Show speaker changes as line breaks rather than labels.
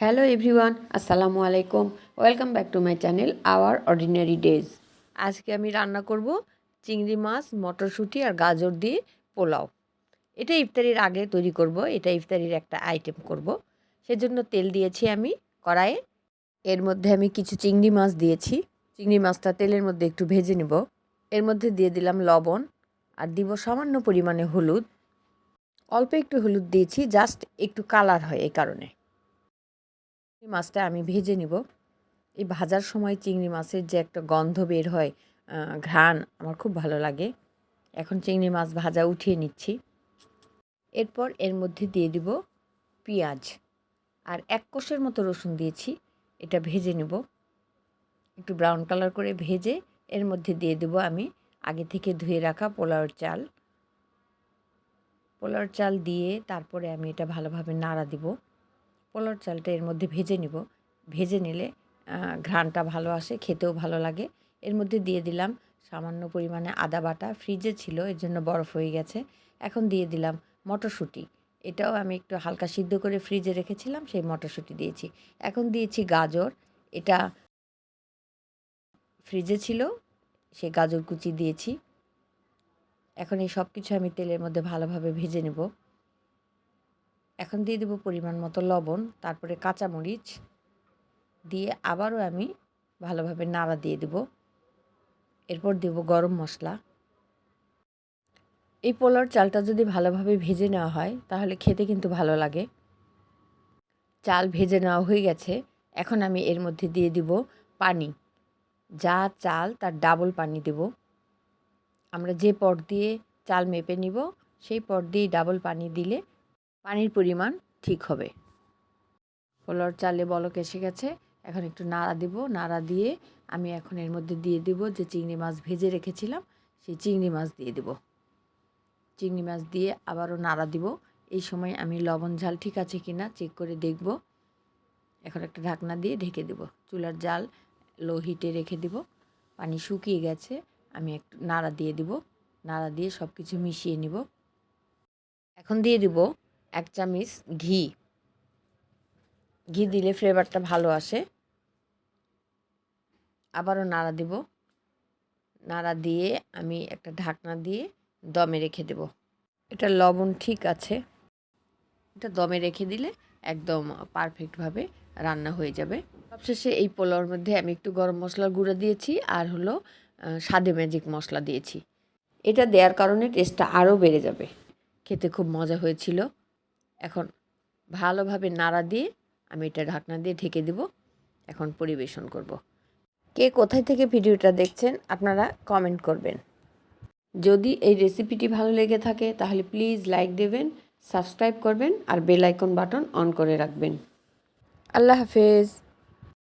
Hello everyone আসসালামু আলাইকুম welcome back to my channel our ordinary days আজকে আমি রান্না করব চিংড়ি মাছ, মটরশুঁটি আর গাজর দিয়ে পোলাও। এটা ইফতারির আগে তৈরি করব, এটা ইফতারির একটা আইটেম করব। সেজন্য তেল দিয়েছি আমি কড়াইয়ে। এর মধ্যে আমি কিছু চিংড়ি মাছ দিয়েছি। চিংড়ি মাছটা তেলের মধ্যে একটু ভেজে নেব। এর মধ্যে দিয়ে দিলাম লবণ আর দিব সামান্য পরিমাণে হলুদ। অল্প একটু হলুদ দিয়েছি, জাস্ট একটু কালার হয় এই কারণে। মাছটা আমি ভেজে নিব। এই ভাজার সময় চিংড়ি মাছের যে একটা গন্ধ বের হয় ঘ্রাণ আমার খুব ভালো লাগে। এখন চিংড়ি মাছ ভাজা উঠিয়ে নিচ্ছি। এরপর এর মধ্যে দিয়ে দিব পেঁয়াজ। আর এক কোষের মতো রসুন দিয়েছি, এটা ভেজে নেব। একটু ব্রাউন কালার করে ভেজে এর মধ্যে দিয়ে দেব আমি আগে থেকে ধুয়ে রাখা পোলাওর চাল। পোলাওর চাল দিয়ে তারপরে আমি এটা ভালোভাবে নাড়া দিব। পোলাওর চালটা এর মধ্যে ভেজে নিব। ভেজে নিলে ঘ্রাণটা ভালো আসে, খেতেও ভালো লাগে। এর মধ্যে দিয়ে দিলাম সামান্য পরিমাণে আদা বাটা। ফ্রিজে ছিল, এর জন্য বরফ হয়ে গেছে। এখন দিয়ে দিলাম মটরশুঁটি। এটাও আমি একটু হালকা সিদ্ধ করে ফ্রিজে রেখেছিলাম, সেই মটরশুঁটি দিয়েছি। এখন দিয়েছি গাজর। এটা ফ্রিজে ছিল, সে গাজর কুচি দিয়েছি। এখন এই সব কিছু আমি তেলের মধ্যে ভালোভাবে ভেজে নেব। এখন দিয়ে দেবো পরিমাণ মতো লবণ, তারপরে কাঁচামরিচ দিয়ে আবারও আমি ভালোভাবে নাড়া দিয়ে দেব। এরপর দেব গরম মশলা। এই পোলার চালটা যদি ভালোভাবে ভেজে নেওয়া হয়, তাহলে খেতে কিন্তু ভালো লাগে। চাল ভেজে নেওয়া হয়ে গেছে। এখন আমি এর মধ্যে দিয়ে দিব পানি। যা চাল, তার ডাবল পানি দেব। আমরা যে পট দিয়ে চাল মেপে নিব, সেই পট দিয়ে ডাবল পানি দিলে পানির পরিমাণ ঠিক হবে। পোলাওর চালে বলক এসে গেছে। এখন একটু নাড়া দিব। নাড়া দিয়ে আমি এখন এর মধ্যে দিয়ে দিব যে চিংড়ি মাছ ভেজে রেখেছিলাম, সেই চিংড়ি মাছ দিয়ে দিব। চিংড়ি মাছ দিয়ে আবারও নাড়া দিব। এই সময় আমি লবণ ঝাল ঠিক আছে কি না চেক করে দেখব। এখন একটা ঢাকনা দিয়ে ঢেকে দেব। চুলার জাল লো হিটে রেখে দিব। পানি শুকিয়ে গেছে, আমি একটু নাড়া দিয়ে দিব। নাড়া দিয়ে সব কিছু মিশিয়ে নিব। এখন দিয়ে দিব এক চামচ ঘি। ঘি দিলে ফ্লেভারটা ভালো আসে। আবারও নাড়া দিব। নাড়া দিয়ে আমি একটা ঢাকনা দিয়ে দমে রেখে দেব। এটা লবণ ঠিক আছে। এটা দমে রেখে দিলে একদম পারফেক্টভাবে রান্না হয়ে যাবে। সবশেষে এই পোলাওর মধ্যে আমি একটু গরম মশলার গুঁড়ো দিয়েছি আর হলো স্বাদে ম্যাজিক মশলা দিয়েছি। এটা দেওয়ার কারণে টেস্টটা আরও বেড়ে যাবে। খেতে খুব মজা হয়েছিল। এখন ভালোভাবে নাড়া দিয়ে আমি এটা ঢাকনা দিয়ে ঢেকে দেব, এখন পরিবেশন করব। কে কোথায় থেকে ভিডিওটা দেখছেন আপনারা কমেন্ট করবেন। যদি এই রেসিপিটি ভালো লেগে থাকে তাহলে প্লিজ লাইক দেবেন সাবস্ক্রাইব করবেন আর বেল আইকন বাটন অন করে রাখবেন। আল্লাহ হাফেজ।